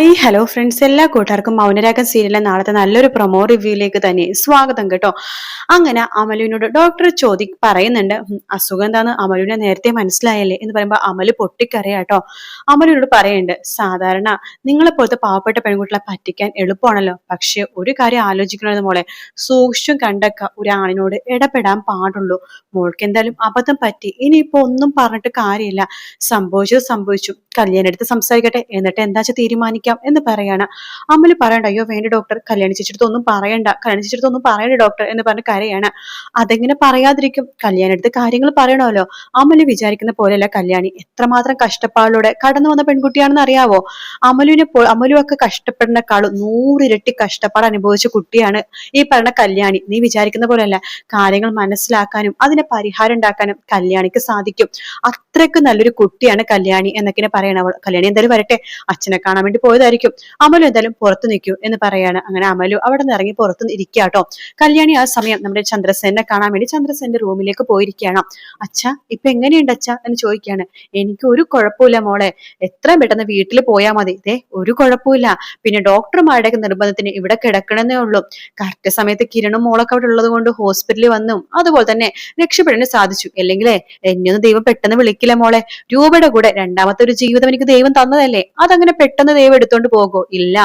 Hi hello friends. എല്ലാ കൂട്ടുകാർക്കും മൗനരാഗം സീരിയലിലെ നാളത്തെ നല്ലൊരു പ്രൊമോ റിവ്യൂയിലേക്ക് തന്നെ സ്വാഗതം കേട്ടോ. അങ്ങനെ അമലുവിനോട് ഡോക്ടർ ചോദി പറയുന്നുണ്ട് അസുഖം എന്താന്ന് അമലുവിനെ നേരത്തെ മനസ്സിലായല്ലേ? എന്ന് പറയുമ്പോൾ അമൽ പൊട്ടിക്കറിയാട്ടോ അമലുവിനോട് പറയുന്നുണ്ട് സാധാരണ നിങ്ങളെപ്പോലത്തെ പാവപ്പെട്ട പെൺകുട്ടികളെ പറ്റിക്കാൻ എളുപ്പമാണല്ലോ. പക്ഷെ ഒരു കാര്യം ആലോചിക്കണമെന്ന് മോളെ. സൂക്ഷിച്ചും കണ്ടൊക്കെ ഒരാണിനോട് ഇടപെടാൻ പാടുള്ളൂ. മോൾക്ക് എന്തായാലും അബദ്ധം പറ്റി. ഇനിയിപ്പോ ഒന്നും പറഞ്ഞിട്ട് കാര്യമില്ല. സംഭവിച്ചത് സംഭവിച്ചു. കല്യാണം എടുത്ത് സംസാരിക്കട്ടെ. എന്നിട്ട് എന്താ വെച്ചാൽ തീരുമാനിക്കാം എന്ന് പറയാണ്. അമ്മൽ പറയണ്ട അയ്യോ വേണ്ട ഡോക്ടർ കല്യാണി ചേച്ചിയുടെ ഒന്നും പറയണ്ട. കല്യാണി ചേച്ചിയുടെ ഒന്നും പറയണ്ട ഡോക്ടർ എന്ന് പറഞ്ഞ് കരയാണ്. അതെങ്ങനെ പറയാതിരിക്കും? കല്യാണി എടുത്ത് കാര്യങ്ങൾ പറയണമല്ലോ. അമൽ വിചാരിക്കുന്ന പോലെയല്ല കല്യാണി. എത്രമാത്രം കഷ്ടപ്പാടിലൂടെ കടന്നു വന്ന പെൺകുട്ടിയാണെന്ന് അറിയാവോ? അമലുവിനെ പോ അമലു ഒക്കെ കഷ്ടപ്പെടുന്നേക്കാളും നൂറിരട്ടി കഷ്ടപ്പാട് അനുഭവിച്ച കുട്ടിയാണ് ഈ പറഞ്ഞ കല്യാണി. നീ വിചാരിക്കുന്ന പോലെയല്ല. കാര്യങ്ങൾ മനസ്സിലാക്കാനും അതിനെ പരിഹാരം ഉണ്ടാക്കാനും കല്യാണിക്ക് സാധിക്കും. അത്രയ്ക്ക് നല്ലൊരു കുട്ടിയാണ് കല്യാണി എന്നൊക്കെ പറയണ അവൾ കല്യാണി എന്തായാലും വരട്ടെ അച്ഛനെ കാണാൻ വേണ്ടി പോയതായിരിക്കും. അമലു എന്തായാലും പുറത്തു നിൽക്കൂ എന്ന് പറയാണ്. അങ്ങനെ അമലു അവിടെ നിന്ന് ഇറങ്ങി പുറത്ത് ഇരിക്കാട്ടോ കല്യാണി ആ സമയം നമ്മുടെ ചന്ദ്രസേനെ കാണാൻ വേണ്ടി ചന്ദ്രസേന്റെ റൂമിലേക്ക് പോയിരിക്കുകയാണ്. അച്ഛ ഇപ്പൊ എങ്ങനെയുണ്ട് അച്ഛ? എന്ന് ചോദിക്കുകയാണ്. എനിക്ക് ഒരു കുഴപ്പമില്ല മോളെ എത്രയും പെട്ടെന്ന് വീട്ടിൽ പോയാൽ മതി. ഇതേ ഒരു കുഴപ്പമില്ല. പിന്നെ ഡോക്ടർമാരുടെ നിർബന്ധത്തിന് ഇവിടെ കിടക്കണമെന്നേ ഉള്ളൂ. കറക്റ്റ് സമയത്ത് കിരണും മോളൊക്കെ അവിടെ ഉള്ളത് കൊണ്ട് ഹോസ്പിറ്റലിൽ വന്നു. അതുപോലെ തന്നെ രക്ഷപ്പെടാൻ സാധിച്ചു. അല്ലെങ്കിലേ ഒന്ന് ദൈവം പെട്ടെന്ന് വിളിക്കില്ല മോളെ. രൂപയുടെ കൂടെ രണ്ടാമത്തെ ഒരു ജീവിതം എനിക്ക് ദൈവം തന്നതല്ലേ? അതങ്ങനെ പെട്ടെന്ന് ദൈവം എടുത്തോണ്ട് പോകോ ഇല്ല.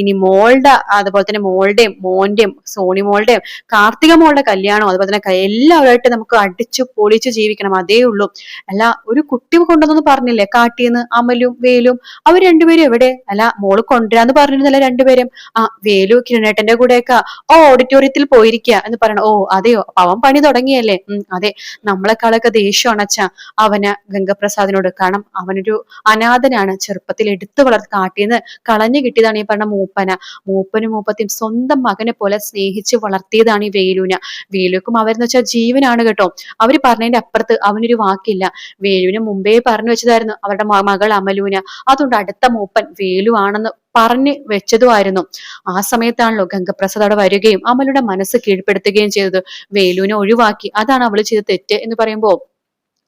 ഇനി മോളുടെ അതുപോലെ തന്നെ മോളുടെയും മോന്റെയും സോണി മോളുടെയും കാർത്തിക മോളുടെ കല്യാണം അതുപോലെ തന്നെ എല്ലാവരുമായിട്ട് നമുക്ക് അടിച്ചു പൊളിച്ച് ജീവിക്കണം. അതേ ഉള്ളൂ. അല്ല ഒരു കുട്ടി കൊണ്ടുവന്നു പറഞ്ഞില്ലേ? കാട്ടിന്ന് അമലും വേലും അവർ രണ്ടുപേരും എവിടെ? അല്ല മോൾ കൊണ്ടുവരാന്ന് പറഞ്ഞിരുന്നല്ല രണ്ടുപേരും. ആ വേലു കിരണേട്ടന്റെ കൂടെയൊക്കെ ഓ ഓഡിറ്റോറിയത്തിൽ പോയിരിക്കുക എന്ന് പറയണം. ഓ അതെയോ? അവൻ പണി തുടങ്ങിയല്ലേ? ഉം അതെ. നമ്മളെക്കാളൊക്കെ ദേഷ്യമാണ് അച്ഛാ അവന് ഗംഗപ്രസാദിനോട്. കാരണം അവനൊരു അനാഥനാണ് ചെറുപ്പത്തിൽ എടുത്തു വളർത്തി കാട്ടിന്ന് കളഞ്ഞു കിട്ടിയതാണ് ഈ പറഞ്ഞ മൂപ്പന. മൂപ്പനും മൂപ്പത്തിയും സ്വന്തം മകനെ പോലെ സ്നേഹിച്ച് വളർത്തിയതാണ് ഈ വേലുവിനെ വേലുക്കും അവരെന്ന് വെച്ചാൽ ജീവനാണ് കേട്ടോ. അവർ പറഞ്ഞതിന്റെ അപ്പുറത്ത് അവനൊരു വാക്കില്ല. വേലുവിനെ മുമ്പേ പറഞ്ഞു വെച്ചതായിരുന്നു അവരുടെ മകൾ അമലുവിന് അതുകൊണ്ട് അടുത്ത മൂപ്പൻ വേലു ആണെന്ന് പറഞ്ഞു വെച്ചതുമായിരുന്നു ആ സമയത്താണല്ലോ ഗംഗപ്രസാദ് അവിടെ വരികയും അമലുടെ മനസ്സ് കീഴ്പ്പെടുത്തുകയും ചെയ്തത്. വേലുവിനെ ഒഴിവാക്കി. അതാണ് അവൾ ചെയ്ത തെറ്റ് എന്ന് പറയുമ്പോ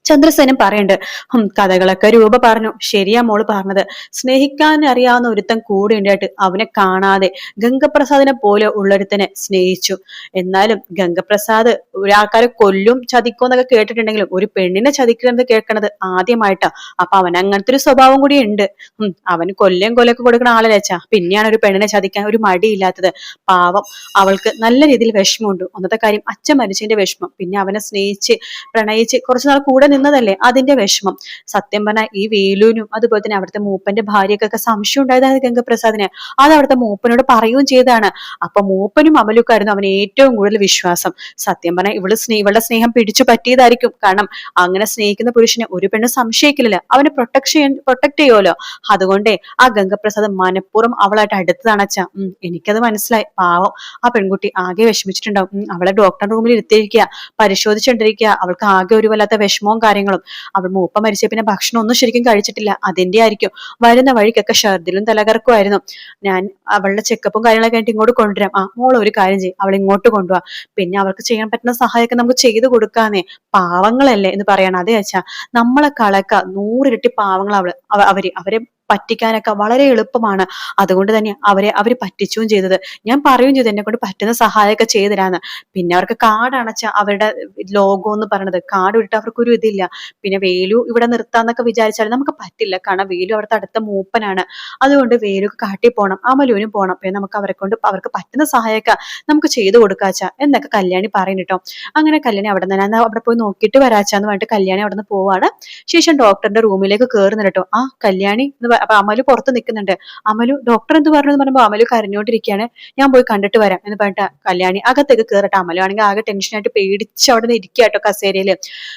ചന്ദ്രസേനൻ പറയണ്ട് ഹും കഥകളൊക്കെ രൂപ പറഞ്ഞു. ശരിയാ മോൾ പറഞ്ഞത്. സ്നേഹിക്കാൻ അറിയാവുന്ന ഒരുത്തൻ കൂടെ ഉണ്ടായിട്ട് അവനെ കാണാതെ ഗംഗപ്രസാദിനെ പോലെ ഉള്ളൊരുത്തനെ സ്നേഹിച്ചു. എന്നാലും ഗംഗപ്രസാദ് ഒരാൾക്കാരെ കൊല്ലും ചതിക്കും എന്നൊക്കെ കേട്ടിട്ടുണ്ടെങ്കിലും ഒരു പെണ്ണിനെ ചതിക്കണമെന്ന് കേൾക്കണത് ആദ്യമായിട്ടാ. അപ്പൊ അവൻ അങ്ങനത്തെ ഒരു സ്വഭാവം കൂടി ഉണ്ട്. ഉം അവന് കൊല്ലേം കൊലൊക്കെ കൊടുക്കുന്ന ആളല്ലേ അച്ഛാ. പിന്നെയാണ് ഒരു പെണ്ണിനെ ചതിക്കാൻ ഒരു മടിയില്ലാത്തത്. പാവം അവൾക്ക് നല്ല രീതിയിൽ വിഷമമുണ്ട്. ഒന്നത്തെ കാര്യം അച്ഛൻ മനുഷ്യന്റെ വിഷമം. പിന്നെ അവനെ സ്നേഹിച്ച് പ്രണയിച്ച് കുറച്ചുനാൾ കൂടെ നിന്നതല്ലേ? അതിന്റെ വിഷമം. സത്യം പറഞ്ഞാൽ ഈ വേലുവിനും അതുപോലെ തന്നെ അവിടുത്തെ മൂപ്പന്റെ ഭാര്യക്കൊക്കെ സംശയം ഉണ്ടായതാണ് ഗംഗപ്രസാദിന്. അത് അവിടുത്തെ മൂപ്പനോട് പറയുകയും ചെയ്താണ് അപ്പൊ മൂപ്പനും അമലുക്കായിരുന്നു അവന് ഏറ്റവും കൂടുതൽ വിശ്വാസം. സത്യം പറഞ്ഞാൽ ഇവൾ സ്നേ ഇവളുടെ സ്നേഹം പിടിച്ചു പറ്റിയതായിരിക്കും. കാരണം അങ്ങനെ സ്നേഹിക്കുന്ന പുരുഷനെ ഒരു പെണ്ണ് സംശയിക്കില്ല അവനെ പ്രൊട്ടക്ട് ചെയ്യാൻ പ്രൊട്ടക്ട് ചെയ്യുമല്ലോ അതുകൊണ്ടേ ആ ഗംഗപ്രസാദ് മനഃപൂർവം അവളായിട്ട് അടുത്തതാണ് അച്ഛാ. എനിക്കത് മനസ്സിലായി. പാവം. ആ പെൺകുട്ടി ആകെ വിഷമിച്ചിട്ടുണ്ടാവും. അവളെ ഡോക്ടർ റൂമിൽ ഇരുത്തിയിരിക്കുക. പരിശോധിച്ചുകൊണ്ടിരിക്കുക അവൾക്ക് ആകെ ഒരു വല്ലാത്ത വിഷമവും കാര്യങ്ങളും. അവൾ മൂപ്പ മരിച്ച പിന്നെ ഭക്ഷണം ഒന്നും ശരിക്കും കഴിച്ചിട്ടില്ല. അതിന്റെ ആയിരിക്കും. വരുന്ന വഴിക്കൊക്കെ ഷർദിലും തലകറക്കുമായിരുന്നു. ഞാൻ അവളുടെ ചെക്കപ്പും കാര്യങ്ങളൊക്കെ ആയിട്ട് ഇങ്ങോട്ട് കൊണ്ടുവരാം. ആ മോൾ ഒരു കാര്യം ചെയ്യും. അവൾ ഇങ്ങോട്ട് കൊണ്ടുപോവാ പിന്നെ അവർക്ക് ചെയ്യാൻ പറ്റുന്ന സഹായമൊക്കെ നമുക്ക് ചെയ്തു കൊടുക്കാന്നേ. പാവങ്ങളല്ലേ എന്ന് പറയണം. അതെ അച്ഛാ. നമ്മളെ കളക്ക നൂറിരട്ടി പാവങ്ങൾ അവൾ അവ- അവർ. അവരെ പറ്റിക്കാനൊക്കെ വളരെ എളുപ്പമാണ്. അതുകൊണ്ട് തന്നെ അവരെ അവർ പറ്റിച്ചും ചെയ്തത്. ഞാൻ പറയുകയും ചെയ്തു എന്നെ കൊണ്ട് പറ്റുന്ന സഹായമൊക്കെ ചെയ്തുതരാന്ന് പിന്നെ അവർക്ക് കാർഡ് അണച്ച അവരുടെ ലോഗോ എന്ന് പറയണത് കാർഡ് വിട്ട് അവർക്കൊരു ഇതില്ല. പിന്നെ വേലു ഇവിടെ നിർത്താന്നൊക്കെ വിചാരിച്ചാൽ നമുക്ക് പറ്റില്ല. കാരണം വേലു അവിടുത്തെ അടുത്ത മൂപ്പനാണ്. അതുകൊണ്ട് വേലുക്ക് കാട്ടി പോണം അമലുവിനും പോണം. പിന്നെ നമുക്ക് അവരെ കൊണ്ട് അവർക്ക് പറ്റുന്ന സഹായമൊക്കെ നമുക്ക് ചെയ്തു കൊടുക്കാച്ച. എന്നൊക്കെ കല്യാണി പറയുന്നു കേട്ടോ. അങ്ങനെ കല്യാണി അവിടെ നിന്ന് അവിടെ പോയി നോക്കിയിട്ട് വരാച്ചാന്ന് പറഞ്ഞിട്ട് കല്യാണി അവിടെ നിന്ന് പോവാണ്. ശേഷം ഡോക്ടറിന്റെ റൂമിലേക്ക് കയറുന്നു കേട്ടോ. ആ കല്യാണി അപ്പൊ അമലു പുറത്ത് നിൽക്കുന്നുണ്ട് അമലു ഡോക്ടർ എന്ത് പറഞ്ഞു എന്ന് പറയുമ്പോൾ അമലു കരഞ്ഞോണ്ടിരിക്കുകയാണ്. ഞാൻ പോയി കണ്ടിട്ട് വരാം എന്ന് പറഞ്ഞിട്ട് കല്യാണി അകത്തേക്ക് കയറട്ടെ അമലു ആണെങ്കിൽ ആകെ ടെൻഷനായിട്ട് പേടിച്ച് അവിടെ നിന്ന് ഇരിക്കുക കേട്ടോ കസേരയിൽ.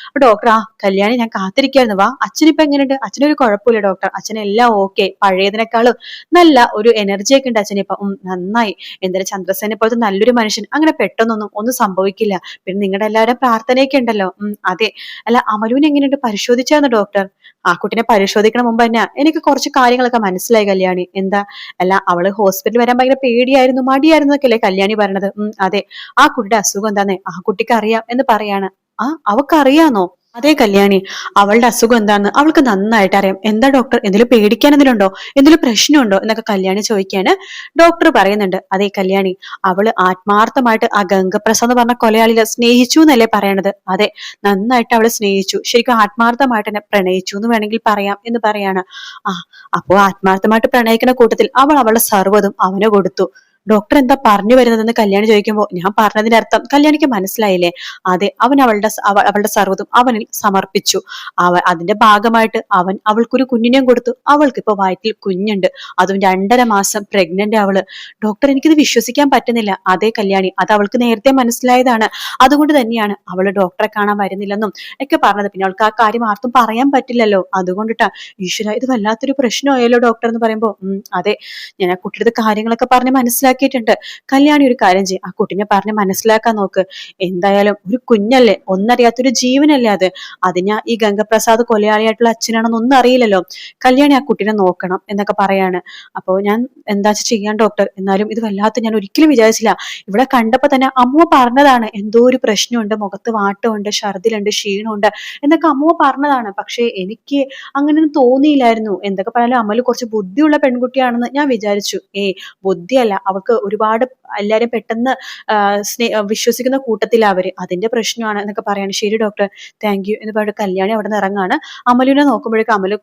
അപ്പൊ ഡോക്ടർ ആ കല്യാണി ഞാൻ കാത്തിരിക്കായിരുന്നു വാ അച്ഛനിപ്പോ എങ്ങനെയുണ്ട്? അച്ഛനൊരു കുഴപ്പമില്ല ഡോക്ടർ അച്ഛനെല്ലാം ഓക്കെ പഴയതിനേക്കാളും നല്ല ഒരു എനർജി ഒക്കെ ഉണ്ട് അച്ഛനിപ്പൊ. നന്നായി. എന്തായാലും ചന്ദ്രസേനെ പോലത്തെ നല്ലൊരു മനുഷ്യൻ അങ്ങനെ പെട്ടെന്നൊന്നും ഒന്നും സംഭവിക്കില്ല. പിന്നെ നിങ്ങളുടെ എല്ലാവരും പ്രാർത്ഥനയൊക്കെ ഉണ്ടല്ലോ. അതെ. അല്ല അമലുവിനെങ്ങനെയുണ്ട് പരിശോധിച്ചായിരുന്നു ഡോക്ടർ ആ കുട്ടിനെ പരിശോധിക്കണ മുമ്പ് തന്നെ. എനിക്ക് കുറച്ച് കാര്യങ്ങളൊക്കെ മനസ്സിലായി കല്യാണി. എന്താ? അല്ല അവൾ ഹോസ്പിറ്റലിൽ വരാൻ ഭയങ്കര പേടിയായിരുന്നു മടിയായിരുന്നു എന്നൊക്കെയല്ലേ കല്യാണി പറഞ്ഞത് ഉം അതെ. ആ കുട്ടിയുടെ അസുഖം എന്താന്നേ ആ കുട്ടിക്ക് അറിയാം എന്ന് പറയാണ്. ആ അവക്കറിയാന്നോ? അതേ കല്യാണി അവളുടെ അസുഖം എന്താണെന്ന് അവൾക്ക് നന്നായിട്ട് അറിയാം. എന്താ ഡോക്ടർ എന്തെങ്കിലും പേടിക്കാൻ എന്തെങ്കിലും എന്തെങ്കിലും പ്രശ്നമുണ്ടോ? എന്നൊക്കെ കല്യാണി ചോദിക്കാന് ഡോക്ടർ പറയുന്നുണ്ട് അതേ കല്യാണി അവൾ ആത്മാർത്ഥമായിട്ട് ആ ഗംഗപ്രസാദ് പറഞ്ഞ കൊലയാളിയെ സ്നേഹിച്ചു എന്നല്ലേ പറയണത്? അതെ നന്നായിട്ട് അവളെ സ്നേഹിച്ചു. ശരിക്കും ആത്മാർത്ഥമായിട്ട് എന്നെ പ്രണയിച്ചു എന്ന് വേണമെങ്കിൽ പറയാം എന്ന് പറയാണ്. ആ അപ്പോ ആത്മാർത്ഥമായിട്ട് പ്രണയിക്കുന്ന കൂട്ടത്തിൽ അവൾ അവളുടെ സർവതും അവന് കൊടുത്തു. ഡോക്ടർ എന്താ പറഞ്ഞു വരുന്നതെന്ന് കല്യാണി ചോദിക്കുമ്പോൾ ഞാൻ പറഞ്ഞതിന്റെ അർത്ഥം കല്യാണിക്ക് മനസ്സിലായില്ലേ? അതെ അവൻ അവളുടെ അവളുടെ സർവതും അവനിൽ സമർപ്പിച്ചു. അവ അതിന്റെ ഭാഗമായിട്ട് അവൻ അവൾക്കൊരു കുഞ്ഞിനെയും കൊടുത്തു. അവൾക്ക് ഇപ്പൊ വയറ്റിൽ കുഞ്ഞുണ്ട്. അതും രണ്ടര മാസം പ്രഗ്നന്റ് അവൾ. ഡോക്ടർ എനിക്കിത് വിശ്വസിക്കാൻ പറ്റുന്നില്ല. അതേ കല്യാണി അത് അവൾക്ക് നേരത്തെ മനസ്സിലായതാണ്. അതുകൊണ്ട് തന്നെയാണ് അവൾ ഡോക്ടറെ കാണാൻ വരുന്നില്ലെന്നും ഒക്കെ പറഞ്ഞത്. പിന്നെ അവൾക്ക് ആ കാര്യം ആർക്കും പറയാൻ പറ്റില്ലല്ലോ. അതുകൊണ്ടിട്ടാ ഈശ്വര ഇത് വല്ലാത്തൊരു പ്രശ്നമായല്ലോ ഡോക്ടർ എന്ന് പറയുമ്പോ. ഉം അതെ ഞാൻ ആ കുട്ടിയുടെ കാര്യങ്ങളൊക്കെ പറഞ്ഞ് മനസ്സിലാക്കി. മനസ്സിലാക്കിയിട്ടുണ്ട്. കല്യാണി ഒരു കാര്യം ചെയ്യും. ആ കുട്ടിനെ പറഞ്ഞ് മനസ്സിലാക്കാൻ നോക്ക്. എന്തായാലും ഒരു കുഞ്ഞല്ലേ? ഒന്നറിയാത്തൊരു ജീവനല്ലേ അത്? അതിന് ഈ ഗംഗപ്രസാദ് കൊലയാളിയായിട്ടുള്ള അച്ഛനാണെന്ന് ഒന്നും അറിയില്ലല്ലോ. കല്യാണി ആ കുട്ടിനെ നോക്കണം എന്നൊക്കെ പറയാണ്. അപ്പോൾ ഞാൻ എന്താ ചെയ്യാൻ ഡോക്ടർ എന്നാലും ഇത് വല്ലാത്ത ഞാൻ ഒരിക്കലും വിചാരിച്ചില്ല. ഇവിടെ കണ്ടപ്പോൾ തന്നെ അമ്മ പറഞ്ഞതാണ് എന്തോ ഒരു പ്രശ്നമുണ്ട്. മുഖത്ത് വാട്ടമുണ്ട് ഛർദിലുണ്ട് ക്ഷീണമുണ്ട് എന്നൊക്കെ അമ്മ പറഞ്ഞതാണ്. പക്ഷേ എനിക്ക് അങ്ങനെയൊന്നും തോന്നിയില്ലായിരുന്നു. എന്തൊക്കെ പറഞ്ഞാലും അമ്മൽ കുറച്ച് ബുദ്ധിയുള്ള പെൺകുട്ടിയാണെന്ന് ഞാൻ വിചാരിച്ചു. ഏ ബുദ്ധിയല്ല. അവൾ അവർക്ക് ഒരുപാട് എല്ലാരും പെട്ടെന്ന് സ്നേ വിശ്വസിക്കുന്ന കൂട്ടത്തിൽ അവർ. അതിന്റെ പ്രശ്നമാണ് എന്നൊക്കെ പറയാണ്. ശരി ഡോക്ടർ താങ്ക് യു. എന്ന് പറഞ്ഞ കല്യാണി അവിടെ നിന്ന് ഇറങ്ങാണ്. അമലുവിനെ നോക്കുമ്പോഴേക്കും അമലു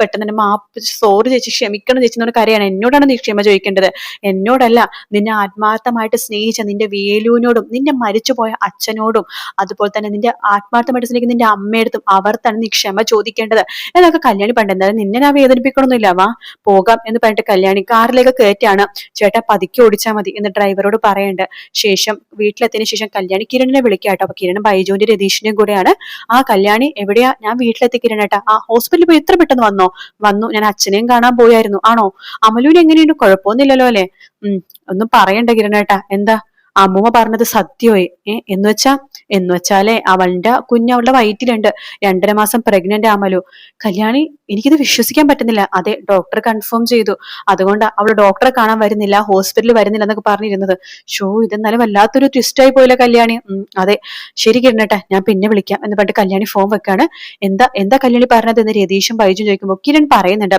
പെട്ടെന്ന് തന്നെ മാപ്പ് സോറി ചേച്ചി ക്ഷമിക്കണം ചേച്ചി എന്നൊരു കരയാണ്. എന്നോടാണ് നീ ക്ഷമ ചോദിക്കേണ്ടത്. എന്നോടല്ല നിന്നെ ആത്മാർത്ഥമായിട്ട് സ്നേഹിച്ച നിന്റെ വേലുവിനോടും നിന്റെ മരിച്ചുപോയ അച്ഛനോടും അതുപോലെ തന്നെ നിന്റെ ആത്മാർത്ഥമായിട്ട് സ്നേഹിക്കുന്ന നിന്റെ അമ്മയടുത്തും അവർ തന്നെ നീ ക്ഷമ ചോദിക്കേണ്ടത്. എന്നൊക്കെ കല്യാണി പണ്ട് എന്തായാലും നിന്നെ ഞാൻ വേദനിപ്പിക്കണമെന്നില്ല വാ പോകാം എന്ന് പറഞ്ഞിട്ട് കല്യാണി കാറിലേക്ക് കയറ്റാണ് ചേട്ടാ പതുക്കെ ഒതുക്കി ഓടിച്ചാൽ മതി എന്ന് ഡ്രൈവറോട് പറയേണ്ട. ശേഷം വീട്ടിലെത്തിയതിനു ശേഷം കല്യാണി കിരണിനെ വിളിക്കാട്ടോ അപ്പൊ കിരൺ ബൈജുവിന്റെ രതീഷിന്റെയും കൂടെയാണ്. ആ കല്യാണി എവിടെയാ? ഞാൻ വീട്ടിലെത്തി കിരണേട്ടാ ആ ഹോസ്പിറ്റലിൽ പോയി എത്ര പെട്ടെന്ന് വന്നോ? വന്നു. ഞാൻ അച്ഛനെയും കാണാൻ പോയായിരുന്നു. ആണോ? അമലൂന് എങ്ങനെയുണ്ട്? കുഴപ്പമൊന്നുമില്ലല്ലോ അല്ലെ? ഉം. ഒന്നും പറയണ്ട കിരണേട്ടാ എന്താ? അമ്മൂമ്മ പറഞ്ഞത് സത്യമായി ഏ? എന്ന് വെച്ചാ എന്ന് വെച്ചാലേ അവളുടെ കുഞ്ഞ് അവളുടെ വയറ്റിലുണ്ട്. രണ്ടര മാസം പ്രഗ്നന്റ് ആമലു കല്യാണി എനിക്കിത് വിശ്വസിക്കാൻ പറ്റുന്നില്ല. അതെ ഡോക്ടർ കൺഫേം ചെയ്തു. അതുകൊണ്ട് അവൾ ഡോക്ടറെ കാണാൻ വരുന്നില്ല ഹോസ്പിറ്റലിൽ വരുന്നില്ല എന്നൊക്കെ പറഞ്ഞിരുന്നത്. ഷോ ഇതെന്നാലും വല്ലാത്തൊരു ട്വിസ്റ്റായി പോയില്ല കല്യാണി. അതെ. ശരി കിരണട്ടെ ഞാൻ പിന്നെ വിളിക്കാം എന്ന് പറഞ്ഞിട്ട് കല്യാണി ഫോം വെക്കാണ്. എന്താ എന്താ കല്യാണി പറഞ്ഞത് എന്ന് രതീഷും ബൈജു ചോദിക്കുമ്പോൾ കിരൺ പറയുന്നുണ്ട്.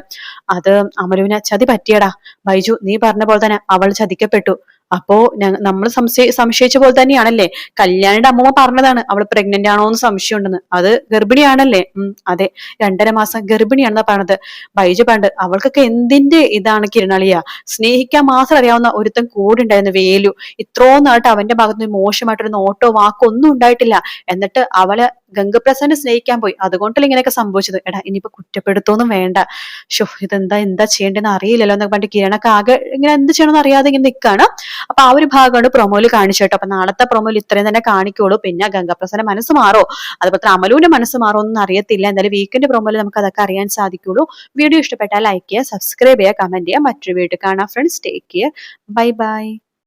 അത് അമലുവിനെ ചതി പറ്റിയടാ. ബൈജു നീ പറഞ്ഞ പോലെ തന്നെ അവൾ ചതിക്കപ്പെട്ടു. അപ്പോ നമ്മൾ സംശയ സംശയിച്ച പോലെ തന്നെയാണല്ലേ? കല്യാണിയുടെ അമ്മമ്മ പറഞ്ഞതാണ് അവൾ പ്രഗ്നന്റ് ആണോ എന്ന് സംശയം ഉണ്ടെന്ന് അത് ഗർഭിണിയാണല്ലേ? ഉം അതെ. രണ്ടര മാസം ഗർഭിണിയാണെന്നാ പറഞ്ഞത് ബൈജു പണ്ട് അവൾക്കൊക്കെ എന്തിന്റെ ഇതാണ് കിരണളിയ? സ്നേഹിക്കാൻ മാത്രം അറിയാവുന്ന ഒരുത്തൻ കൂടെ ഉണ്ടായിരുന്നു വേലു. ഇത്രയും നാട്ട് അവന്റെ ഭാഗത്ത് മോശമായിട്ടൊരു നോട്ടോ വാക്കോ ഒന്നും ഉണ്ടായിട്ടില്ല. എന്നിട്ട് അവളെ ഗംഗപ്രസാദിനെ സ്നേഹിക്കാൻ പോയി. അതുകൊണ്ടല്ലേ ഇങ്ങനെയൊക്കെ സംഭവിച്ചത്. എടാ ഇനിയിപ്പോ കുറ്റപ്പെടുത്തൊന്നും വേണ്ട. ഷോ ഇതെന്താ എന്താ ചെയ്യേണ്ടെന്ന് അറിയില്ലല്ലോ. എന്നൊക്കെ പറഞ്ഞിട്ട് കിരണൊക്കെ ആകെ ഇങ്ങനെ എന്ത് ചെയ്യണമെന്ന് അറിയാതെ ഇങ്ങനെ നിൽക്കുകയാണ് അപ്പൊ ആ ഒരു ഭാഗമാണ് പ്രൊമോയിൽ കാണിച്ചു കേട്ടോ. അപ്പൊ നാളത്തെ പ്രൊമോയിൽ ഇത്രയും തന്നെ കാണിക്കുള്ളൂ. പിന്നെ ഗംഗാപ്രസാദ മനസ്സ് മാറോ? അതുപോലെ തന്നെ അമലുവിന്റെ മനസ്സ് മാറോ ഒന്നും അറിയത്തില്ല. എന്തായാലും വീക്കെൻഡ് പ്രൊമോയിൽ നമുക്ക് അതൊക്കെ അറിയാൻ സാധിക്കുള്ളൂ. വീഡിയോ ഇഷ്ടപ്പെട്ടാൽ ലൈക്ക് ചെയ്യുക സബ്സ്ക്രൈബ് ചെയ്യുക കമന്റ് ചെയ്യുക. മറ്റൊരു വീഡിയോ കാണാം friends take care bye bye